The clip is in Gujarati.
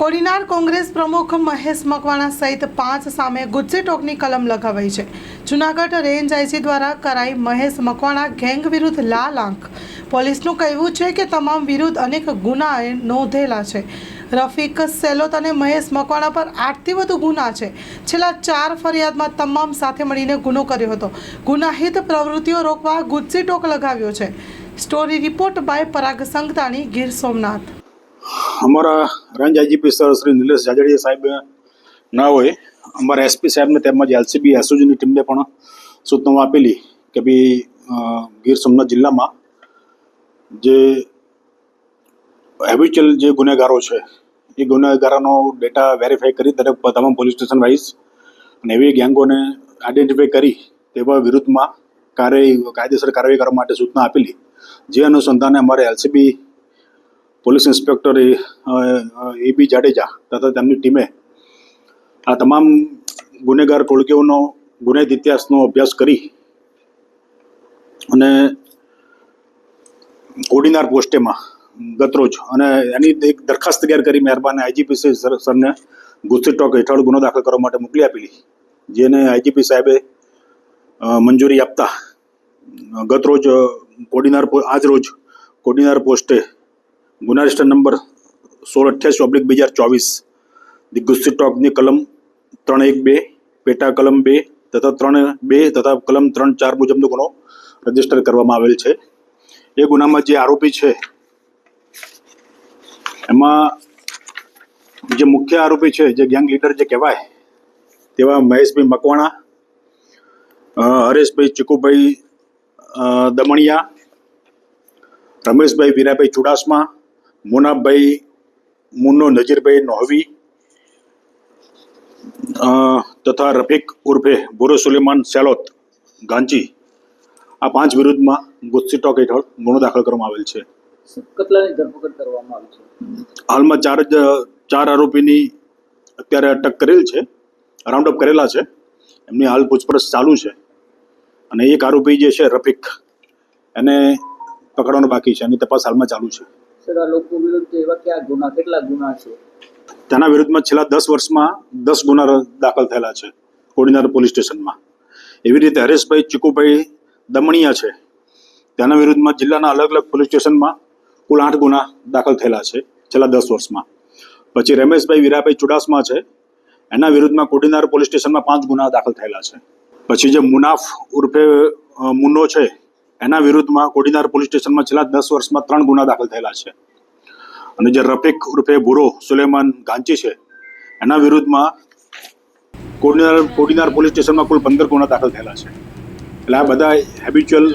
કોડીનાર કોંગ્રેસ પ્રમુખ મહેશ મકવાણા સહિત પાંચ સામે ગુજસે ટોકની કલમ લગાવાઈ છે. જુનાગઢ રેન્જ આઈજી દ્વારા કરાઈ મહેશ મકવાણા ગેંગ વિરુદ્ધ લાલ આંખ. પોલીસનું કહેવું છે કે તમામ વિરુદ્ધ અનેક ગુના નોંધેલા છે. રફીક સેલોત અને મહેશ મકવાણા પર આઠથી વધુ ગુના છે. છેલ્લા ચાર ફરિયાદમાં તમામ સાથે મળીને ગુનો કર્યો હતો. ગુનાહિત પ્રવૃત્તિઓ રોકવા ગુજસી ટોક લગાવ્યો છે. Story report by Parag Sangtani, Gir Somnath. અમારા range IGP sir Shri Nilesh Jajadiya સાહેબ ના હોય, અમારા એસપી સાહેબને તેમજ એલસીબી એસઓજીની ટીમને પણ સૂચનાઓ આપેલી કે ભાઈ ગીર સોમનાથ જિલ્લામાં જે હેબિચ્યુઅલ જે ગુનેગારો છે, એ ગુનેગારોનો ડેટા વેરીફાઈ કરી દરેક તમામ પોલીસ સ્ટેશન વાઇઝ અને એવી ગેંગોને આઈડેન્ટિફાઈ કરી તેવા વિરુદ્ધમાં કાર્ય કાયદેસર કાર્યવાહી કરવા માટે સૂચના આપેલી. જે અનુસંધાને અમારે LCB police inspector A B Jadeja તથા તેમની ટીમે આ તમામ ગુનેગાર ટોળકીઓનો ગુનેદ ઇતિહાસનો અભ્યાસ કરી અને કોડીનાર પોસ્ટેમાં ગતરોજ અને એની એક દરખાસ્ત તૈયાર કરી મહેરબાને આઈજીપીસી સરને ગુસ્સી ટોક હેઠળ ગુનો દાખલ કરવા માટે મોકલી આપેલી, જેને આઈજીપી સાહેબે મંજૂરી આપતા ગતરોજ કોડીનાર આજ રોજ કોડીનાર પોસ્ટે ગુના રજિસ્ટર નંબર સોળ અઠ્યાસી ઓબ્લિક બે હજાર ચોવીસ. ધી ગુસ્સી ટોકની કલમ ત્રણ એક બે, પેટા કલમ બે તથા ત્રણ બે તથા કલમ ત્રણ ચાર મુજબનો ગુનો રજિસ્ટર કરવામાં આવેલ છે. એ ગુનામાં જે આરોપી છે, એમાં જે મુખ્ય આરોપી છે, જે ગેંગ લીડર જે કહેવાય, તેવા મહેશભાઈ મકવાણા હરેશભાઈ ચીકુભાઈ દમણિયા, રમેશભાઈ વીરાભાઈ ચુડાસમા મુનાભાઈ મુન્નો નજીરભાઈ નોહવી તથા રફીક ઉર્ફે બોરો સુલેમાન સેલોત ગાંચી આ પાંચ વિરુદ્ધમાં ગુસ્સી ટોક હેઠળ ગુનો દાખલ કરવામાં આવેલ છે. કેટલાની ધરપકડ કરવામાં આવી છે? હાલમાં ચાર જ ચાર આરોપીની અત્યારે અટક કરેલ છે રાઉન્ડઅપ કરેલા છે. એમની હાલ પૂછપરછ ચાલુ છે. અને એક આરોપી જે છે રફીક એને પકડવાનો બાકી છે. એની તપાસ હાલમાં ચાલુ છે. સર લોકો વિરુદ્ધ એવા કયા ગુના, કેટલા ગુના છે? તેના વિરુદ્ધમાં છેલ્લા દસ વર્ષમાં દસ ગુના દાખલ થયેલા છે કોડીનાર પોલીસ સ્ટેશનમાં. એવી રીતે હરેશભાઈ ચીકુભાઈ દમણિયા છે. તેના વિરુદ્ધમાં જિલ્લાના અલગ અલગ પોલીસ સ્ટેશનમાં કુલ આઠ ગુના દાખલ થયેલા છે છેલ્લા દસ વર્ષમાં. પછી રમેશભાઈ વીરાભાઈ ચુડાસમા છે. એના વિરુદ્ધમાં કોડીનાર પોલીસ સ્ટેશનમાં પાંચ ગુના દાખલ થયેલા છે. પછી જે મુનાફ ઉર્ફે મુન્નો છે એના વિરુદ્ધમાં કોડીનાર પોલીસ સ્ટેશનમાં છેલ્લા દસ વર્ષમાં ત્રણ ગુના દાખલ થયેલા છે. અને જે રફીક ઉર્ફે બુરો સુલેમાન ગાંચી છે, એના વિરુદ્ધમાં કોડીનાર કોડીનાર પોલીસ સ્ટેશનમાં કુલ પંદર ગુના દાખલ થયેલા છે. એટલે આ બધા હેબિચ્યુઅલ